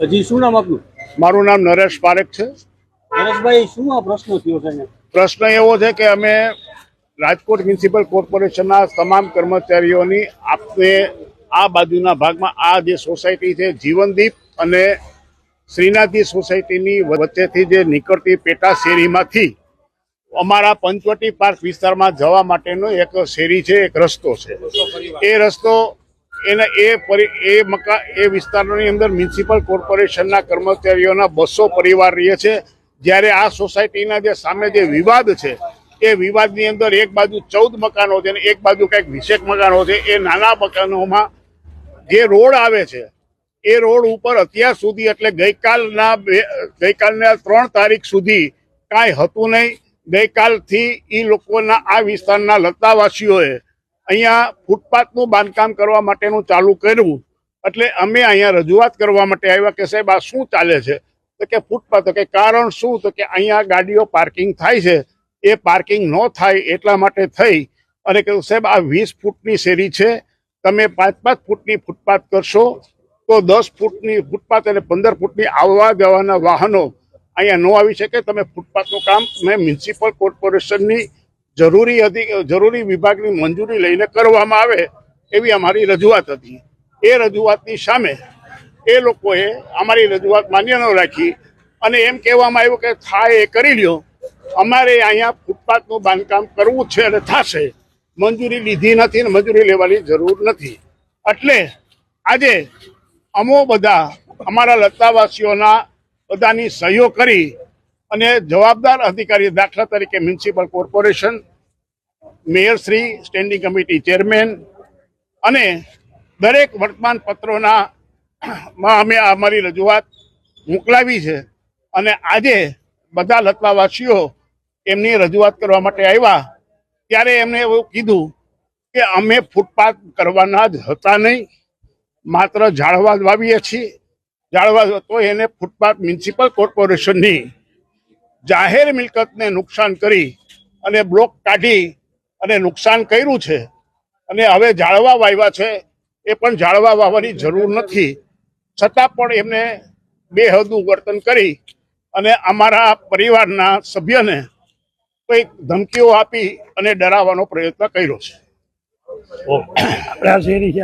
હજી શું નામ આપનું? મારું નામ નરેશ પારેખ છે. નરેશભાઈ શું આ પ્રશ્ન થયો છે પ્રશ્ન એવો છે કે અમે રાજકોટ મ્યુનિસિપલ કોર્પોરેશનના તમામ કર્મચારીઓની આપને આ બાજુના ભાગમાં આ જે સોસાયટી છે જીવનદીપ અને શ્રીનાથજી સોસાયટીની વચ્ચેથી જે નીકળતી પેટા શેરીમાંથી અમારા પંચવટી પાર્ક વિસ્તારમાં જવા માટેનો એક શેરી છે એક રસ્તો છે. એ રસ્તો એને એ પરિ, એ મકા, એ વિસ્તારની અંદર મ્યુનિસિપલ કોર્પોરેશનના કર્મચારીઓના બસો પરિવાર રહે છે. જ્યારે આ સોસાયટીના જે સામે જે વિવાદ છે, એ વિવાદની અંદર એક બાજુ ચૌદ મકાનો છે અને એક બાજુ કંઈક વીસેક મકાનો છે. એ નાના મકાનોમાં જે રોડ આવે છે, એ રોડ ઉપર અત્યાર સુધી એટલે ગઈકાલના બે- ગઈકાલના ત્રણ તારીખ સુધી કાંઈ હતું નહીં. ગઈકાલથી એ લોકોના આ વિસ્તારના લતાવાસીઓએ અહીંયા ફૂટપાથનું બાંધકામ કરવા માટેનું ચાલુ કર્યું. એટલે અમે અહીંયા રજૂઆત કરવા માટે આવ્યા કે સાહેબ આ શું ચાલે છે? તો કે ફૂટપાથ કે કારણ શું? તો કે અહીંયા ગાડીઓ પાર્કિંગ થાય છે. એ પાર્કિંગ ન થાય એટલા માટે થઈ. અને કહ્યું, સાહેબ, આ વીસ ફૂટની શેરી છે. તમે પાંચ પાંચ ફૂટની ફૂટપાથ કરશો, તો દસ ફૂટની ફૂટપાથ અને પંદર ફૂટની આવવા જવાના વાહનો અહીંયા ન આવી શકે. તમે ફૂટપાથનું કામ, મેં મ્યુનિસિપલ કોર્પોરેશનની જરૂરી હતી જરૂરી વિભાગની મંજૂરી લઈને કરવામાં આવે એવી અમારી રજૂઆત હતી. એ રજૂઆતની સામે એ લોકોએ અમારી રજૂઆત માન્ય ન રાખી અને એમ કહેવામાં આવ્યું કે થાય એ કરી લ્યો. અમારે અહીંયા ફૂટપાથનું બાંધકામ કરવું છે અને થશે. મંજૂરી લીધી નથી ને મંજૂરી લેવાની જરૂર નથી. એટલે આજે અમો બધા અમારા લતાવાસીઓના બધાની સહયોગ કરી અને જવાબદાર અધિકારી દાખલા તરીકે મ્યુનિસિપલ કોર્પોરેશન મેયરશ્રી સ્ટેન્ડિંગ કમિટી ચેરમેન અને દરેક વર્તમાન પત્રોના માં અમે અમારી રજૂઆત મોકલાવી છે. અને આજે બધા લતવાવાસીઓ એમની રજૂઆત કરવા માટે આવ્યા. ત્યારે એમને એવું કીધું કે અમે ફૂટપાથ કરવાના જ હતા નહીં. માત્ર ઝાડવા વાવીએ છીએ. ઝાડવા તો એને ફૂટપાથ મ્યુનિસિપલ કોર્પોરેશનની જાહેર મિલકતને નુકસાન કરી અને બ્લોક કાઢી અને નુકસાન કર્યું છે અને હવે જાળવા વાવ્યા છે એ પણ જાળવા વાવવાની જરૂર નથી. છતાં પણ એમને બેહદનું વર્તન કરી અને અમારા પરિવારના સભ્યને કંઈક ધમકીઓ આપી અને ડરાવવાનો પ્રયત્ન કર્યો છે. આપણા શેરી છે